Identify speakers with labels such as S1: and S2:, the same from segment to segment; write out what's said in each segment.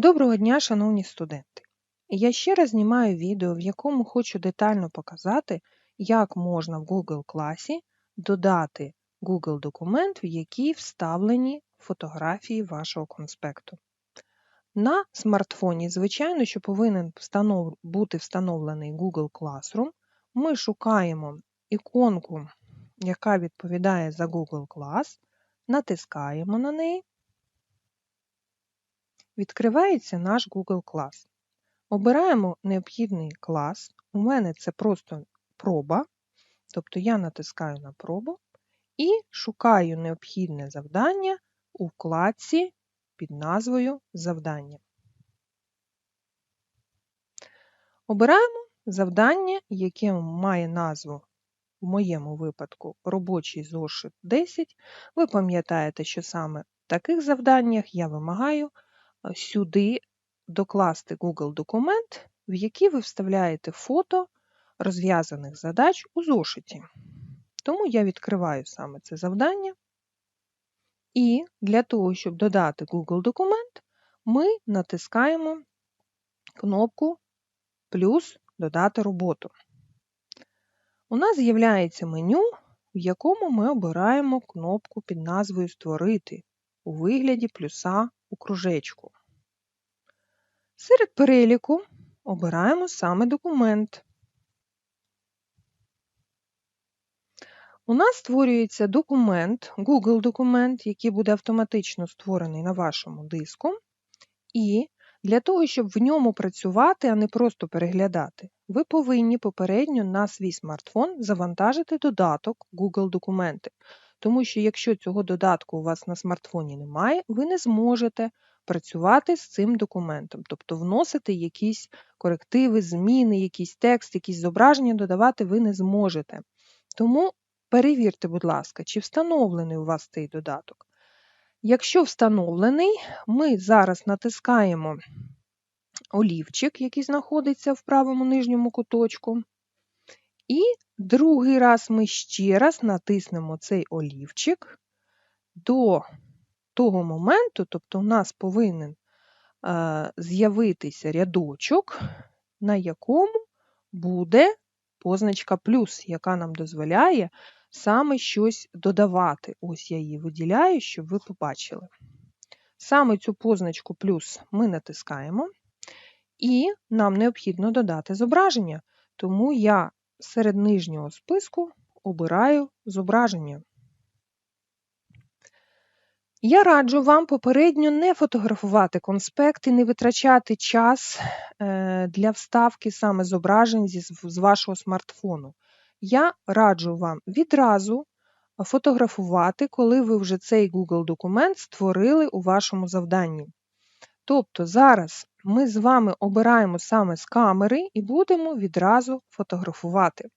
S1: Доброго дня, шановні студенти! Я ще раз знімаю відео, в якому хочу детально показати, як можна в Google класі додати Google документ, в який вставлені фотографії вашого конспекту. На смартфоні, звичайно, що повинен встанов... бути встановлений Google Classroom. Ми шукаємо іконку, яка відповідає за Google Class, натискаємо на неї. Відкривається наш Google клас. Обираємо необхідний клас. У мене це просто проба, тобто я натискаю на пробу і шукаю необхідне завдання у вкладці під назвою Завдання. Обираємо завдання, яке має назву, в моєму випадку, робочий зошит 10. Ви пам'ятаєте, що саме в таких завданнях я вимагаю сюди докласти Google документ, в який ви вставляєте фото розв'язаних задач у зошиті. Тому я відкриваю саме це завдання. І для того, щоб додати Google документ, ми натискаємо кнопку плюс Додати роботу. У нас з'являється меню, в якому ми обираємо кнопку під назвою Створити у вигляді плюса у кружечку. Серед переліку обираємо саме документ. У нас створюється документ, Google документ, який буде автоматично створений на вашому диску. І для того, щоб в ньому працювати, а не просто переглядати, ви повинні попередньо на свій смартфон завантажити додаток Google документи. Тому що якщо цього додатку у вас на смартфоні немає, ви не зможете працювати з цим документом, тобто вносити якісь корективи, зміни, якийсь текст, якісь зображення додавати ви не зможете. Тому перевірте, будь ласка, чи встановлений у вас цей додаток. Якщо встановлений, ми зараз натискаємо олівчик, який знаходиться в правому нижньому куточку. І другий раз ми ще раз натиснемо цей олівчик до того моменту, тобто у нас повинен е, з'явитися рядочок, на якому буде позначка плюс, яка нам дозволяє саме щось додавати. Ось я її виділяю, щоб ви побачили. Саме цю позначку плюс ми натискаємо, і нам необхідно додати зображення, тому я серед нижнього списку обираю зображення. Я раджу вам попередньо не фотографувати конспекти, не витрачати час е, для вставки саме зображень з вашого смартфону. Я раджу вам відразу фотографувати, коли ви вже цей Google документ створили у вашому завданні. Тобто зараз ми з вами обираємо саме з камери і будемо відразу фотографувати.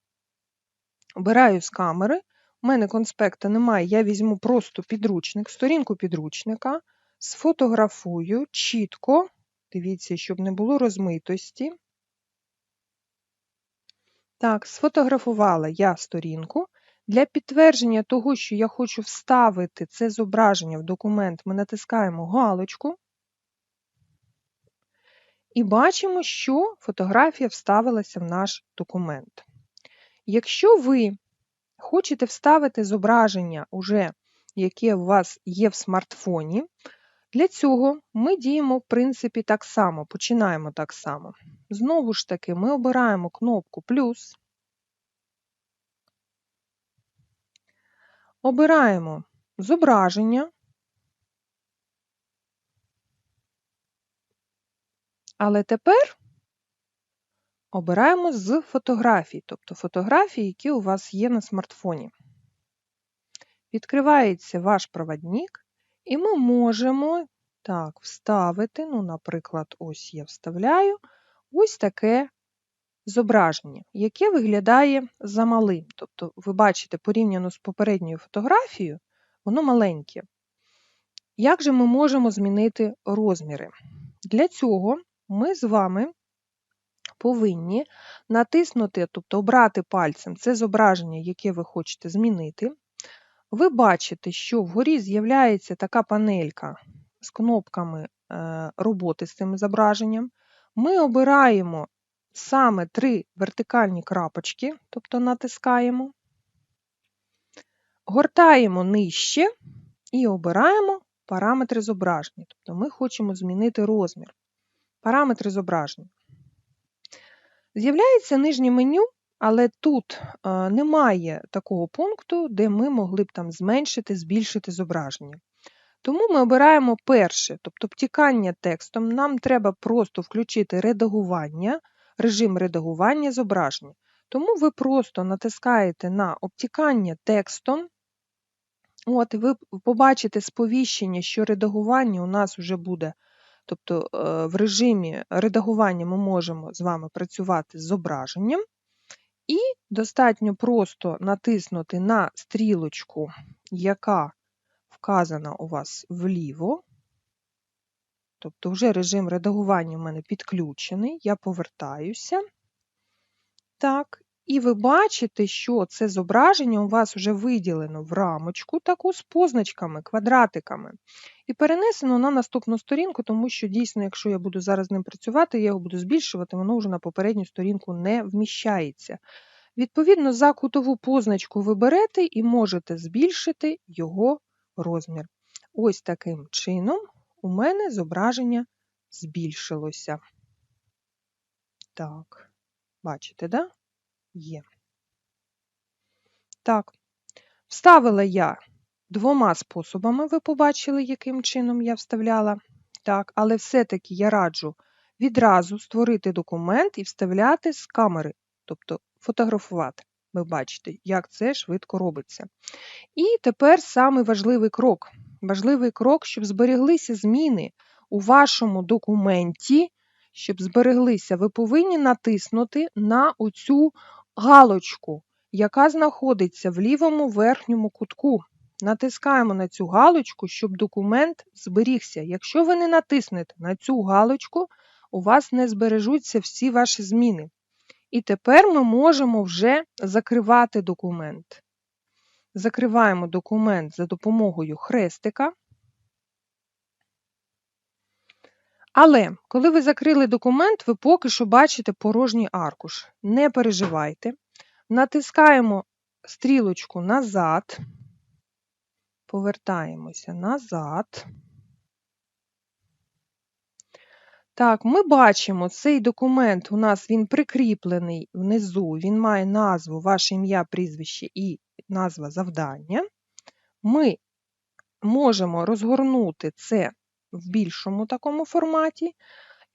S1: Обираю з камери. У мене конспекта немає, я візьму просто підручник, сторінку підручника, сфотографую чітко, дивіться, щоб не було розмитості. Так, сфотографувала я сторінку. Для підтвердження того, що я хочу вставити це зображення в документ, ми натискаємо галочку і бачимо, що фотографія вставилася в наш документ. Якщо ви хочете вставити зображення, уже, яке у вас є в смартфоні, для цього ми діємо, в принципі, так само, починаємо так само. Знову ж таки, ми обираємо кнопку плюс, обираємо зображення, але тепер Обираємо з фотографій, тобто фотографії, які у вас є на смартфоні. Відкривається ваш проводник, і ми можемо так, вставити, ну, наприклад, ось я вставляю ось таке зображення, яке виглядає замалим. Тобто, ви бачите, порівняно з попередньою фотографією, воно маленьке. Як же ми можемо змінити розміри? Для цього ми з вами повинні натиснути, тобто обрати пальцем це зображення, яке ви хочете змінити. Ви бачите, що вгорі з'являється така панелька з кнопками е, роботи з цим зображенням. Ми обираємо саме три вертикальні крапочки, тобто натискаємо, гортаємо нижче і обираємо параметри зображення. Тобто ми хочемо змінити розмір. Параметри зображення. З'являється нижнє меню, але тут е, немає такого пункту, де ми могли б там зменшити, збільшити зображення. Тому ми обираємо перше, тобто обтікання текстом. Нам треба просто включити редагування, режим редагування зображення. Тому ви просто натискаєте на обтікання текстом. От, і ви побачите сповіщення, що редагування у нас вже буде. Тобто е, в режимі редагування ми можемо з вами працювати з зображенням. І достатньо просто натиснути на стрілочку, яка вказана у вас вліво. Тобто, вже режим редагування в мене підключений, я повертаюся. Так, і ви бачите, що це зображення у вас вже виділено в рамочку, таку з позначками, квадратиками. І перенесено на наступну сторінку, тому що дійсно, якщо я буду зараз ним працювати, я його буду збільшувати, воно вже на попередню сторінку не вміщається. Відповідно, за кутову позначку ви берете і можете збільшити його розмір. Ось таким чином у мене зображення збільшилося. Так, бачите, да? Є. Так, вставила я двома способами, ви побачили, яким чином я вставляла. Так, але все-таки я раджу відразу створити документ і вставляти з камери, тобто фотографувати. Ви бачите, як це швидко робиться. І тепер самий важливий крок. Важливий крок, щоб збереглися зміни у вашому документі, щоб збереглися, ви повинні натиснути на оцю галочку, яка знаходиться в лівому верхньому кутку. Натискаємо на цю галочку, щоб документ зберігся. Якщо ви не натиснете на цю галочку, у вас не збережуться всі ваші зміни. І тепер ми можемо вже закривати документ. Закриваємо документ за допомогою хрестика. Але коли ви закрили документ, ви поки що бачите порожній аркуш. Не переживайте. Натискаємо стрілочку назад, повертаємося назад. Так, ми бачимо, цей документ у нас він прикріплений внизу, він має назву ваше ім'я, прізвище і назва завдання. Ми можемо розгорнути це в більшому такому форматі.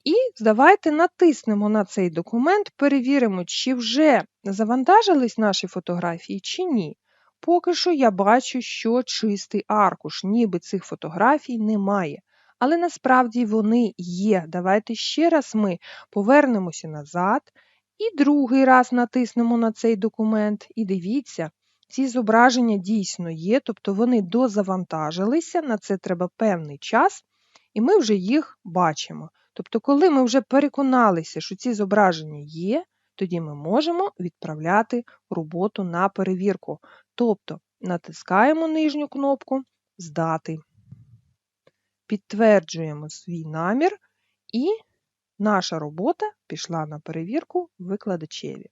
S1: І давайте натиснемо на цей документ, перевіримо, чи вже завантажились наші фотографії, чи ні. Поки що я бачу, що чистий аркуш, ніби цих фотографій немає. Але насправді вони є. Давайте ще раз ми повернемося назад і другий раз натиснемо на цей документ. І дивіться, ці зображення дійсно є, тобто вони дозавантажилися, на це треба певний час, і ми вже їх бачимо. Тобто, коли ми вже переконалися, що ці зображення є, тоді ми можемо відправляти роботу на перевірку. Тобто натискаємо нижню кнопку Здати, підтверджуємо свій намір, і наша робота пішла на перевірку викладачеві.